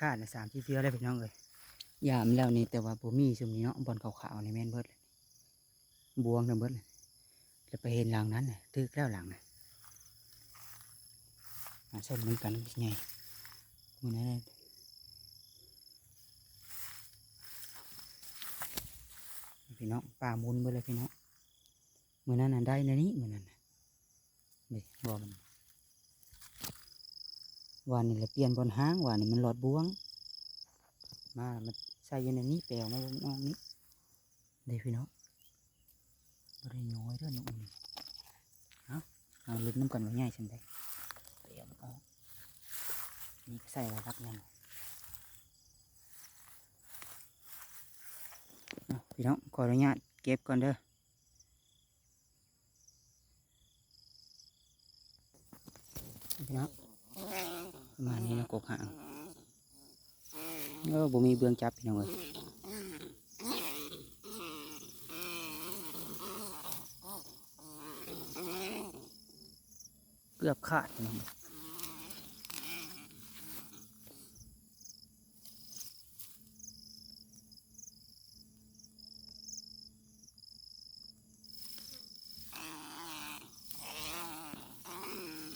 ขาดนะสามที่เฟี้ยวเลยพี่น้องเลยยามแล้วนี่แต่ว่าบ่มีซุมนี้เนาะบอลขาวๆในแม่นเบิดเลยบวงทั้งเบิดเลยแล้วไปเห็นหลังนั้นน่ะตึกแล้วหลังน่ะมาส้มเหมือนกันพี่ใหญ่มือนั้นน่ะพี่น้องป่ามุนไปเลยพี่น้องมือนั้นน่ะได้ในนี้มือนั้นน่ะนี่บอกมัน วานนี่แหละเปลี่ยนบนห้างวานนี่มันหลอดบวง มา มันใส่อยู่ในนี้แปลวมานนอกนี้เดี๋ยวพี่น้องบริน้อยเด้อหนุ่มนี่เอาเอาลึกน้ำกันว่าง่ายสันได้เปลวมันออกนี่ใส่ไว้รักยังเอาพี่น้องขออนุญาตเก็บก่อนเด้อพี่น้อง ประมาณนี้นะกกหางเออบ่มีเบื้องจับพี่น้องเอ้ยเกือบขาดน้อง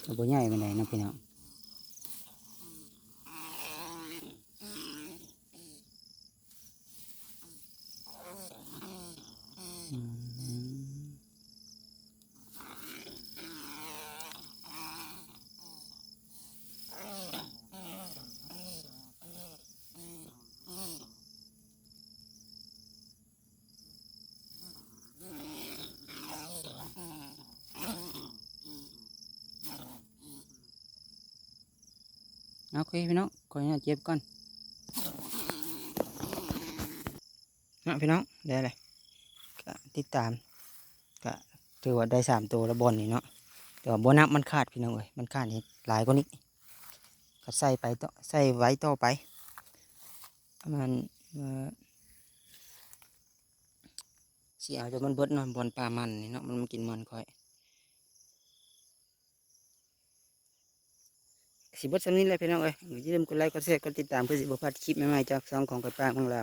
ก็บ่ใหญ่ไปานนะพี่น้อง โอเคพี่น้องขออนุญาตเจ็บก่อนนะพี่น้องได้เลยก็ติดตามก็ถือว่าได้สามตัวแล้วบอลนี่เนาะแต่ว่าโบนับมันขาดพี่น้องเอ้ยมันขาดนี่หลายกว่านี้ก็ใส่ไปต่อใส่ไว้ต่อไปมาณเอ่อสีเอาจะมันเบิดนาะบอลปลามันนี่เนาะมันกินมันค่อย สิบทสำนี้เลยพี่น้องเอ้ยอย่าลืมกดไลค์กดแชร์กดติดตามเพื่อสิบพัดคลิปใหม่ๆจากซองของกระปางของเรา